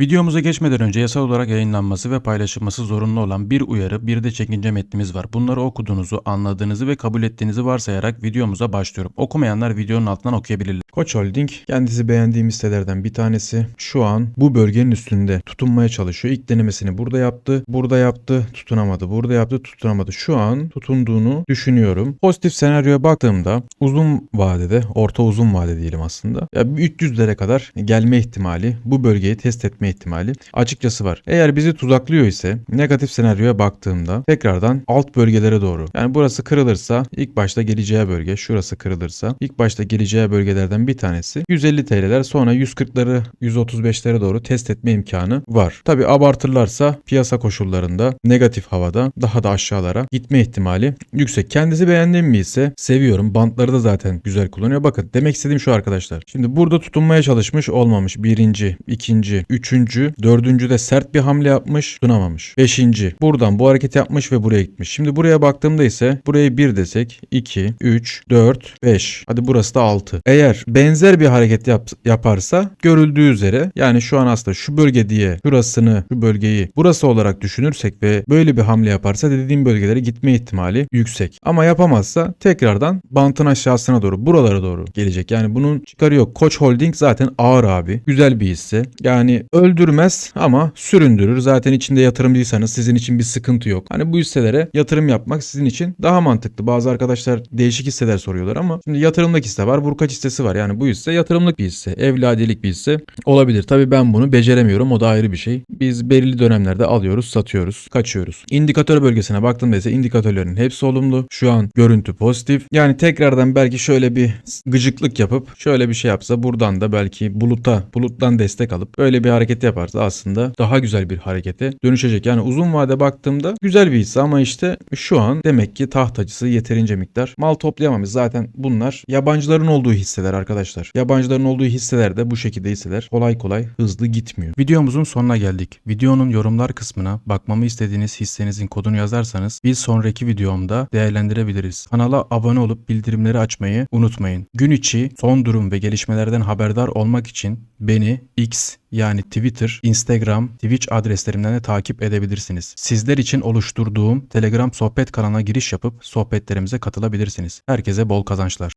Videomuza geçmeden önce yasal olarak yayınlanması ve paylaşılması zorunlu olan bir uyarı bir de çekince metnimiz var. Bunları okuduğunuzu, anladığınızı ve kabul ettiğinizi varsayarak videomuza başlıyorum. Okumayanlar videonun altından okuyabilirler. Koç Holding kendisi beğendiğim sitelerden bir tanesi. Şu an bu bölgenin üstünde tutunmaya çalışıyor. İlk denemesini burada yaptı. Burada yaptı, tutunamadı. Burada yaptı, tutunamadı. Şu an tutunduğunu düşünüyorum. Pozitif senaryoya baktığımda uzun vadede, orta uzun vade diyelim aslında. Ya 300'lere kadar gelme ihtimali, bu bölgeyi test etme ihtimali açıkçası var. Eğer bizi tuzaklıyor ise negatif senaryoya baktığımda tekrardan alt bölgelere doğru. Yani burası kırılırsa ilk başta geleceği bölge, şurası kırılırsa ilk başta geleceği bölgelerden bir tanesi 150 TL'ler sonra 140'ları 135'lere doğru test etme imkanı var. Tabi abartırlarsa piyasa koşullarında negatif havada daha da aşağılara gitme ihtimali yüksek. Kendisi beğendiğim mi ise seviyorum. Bantları da zaten güzel kullanıyor. Bakın demek istediğim şu arkadaşlar. Şimdi burada tutunmaya çalışmış olmamış. Birinci, ikinci, üçüncü, dördüncü de sert bir hamle yapmış tutunamamış. Beşinci buradan bu hareket yapmış ve buraya gitmiş. Şimdi buraya baktığımda ise burayı 1 desek 2, 3, 4, 5. Hadi burası da 6. Eğer benzer bir hareket yap- yaparsa görüldüğü üzere yani şu an aslında şu bölge diye şurasını şu bölgeyi burası olarak düşünürsek ve böyle bir hamle yaparsa dediğim bölgelere gitme ihtimali yüksek. Ama yapamazsa tekrardan bantın aşağısına doğru buralara doğru gelecek. Yani bunun çıkarı yok. Koç Holding zaten ağır abi. Güzel bir hisse. Yani öldürmez ama süründürür. Zaten içinde yatırımcıysanız sizin için bir sıkıntı yok. Hani bu hisselere yatırım yapmak sizin için daha mantıklı. Bazı arkadaşlar değişik hisseler soruyorlar ama şimdi yatırımlık hisse var, burkaç hissesi var. Yani bu hisse yatırımlık bir hisse, evladilik bir hisse olabilir. Tabii ben bunu beceremiyorum. O da ayrı bir şey. Biz belirli dönemlerde alıyoruz, satıyoruz, kaçıyoruz. İndikatör bölgesine baktığımda ise indikatörlerin hepsi olumlu. Şu an görüntü pozitif. Yani tekrardan belki şöyle bir gıcıklık yapıp şöyle bir şey yapsa buradan da belki buluta, buluttan destek alıp böyle bir hareket yaparsa aslında daha güzel bir harekete dönüşecek. Yani uzun vade baktığımda güzel bir hisse ama işte şu an demek ki tahtacısı yeterince miktar mal toplayamamış. Zaten bunlar yabancıların olduğu hisseler arkadaşlar. Yabancıların olduğu hisseler de bu şekilde hisseler kolay kolay hızlı gitmiyor. Videomuzun sonuna geldik. Videonun yorumlar kısmına bakmamı istediğiniz hissenizin kodunu yazarsanız bir sonraki videomda değerlendirebiliriz. Kanala abone olup bildirimleri açmayı unutmayın. Gün içi son durum ve gelişmelerden haberdar olmak için beni X yani Twitter, Instagram, Twitch adreslerimden de takip edebilirsiniz. Sizler için oluşturduğum Telegram sohbet kanalına giriş yapıp sohbetlerimize katılabilirsiniz. Herkese bol kazançlar.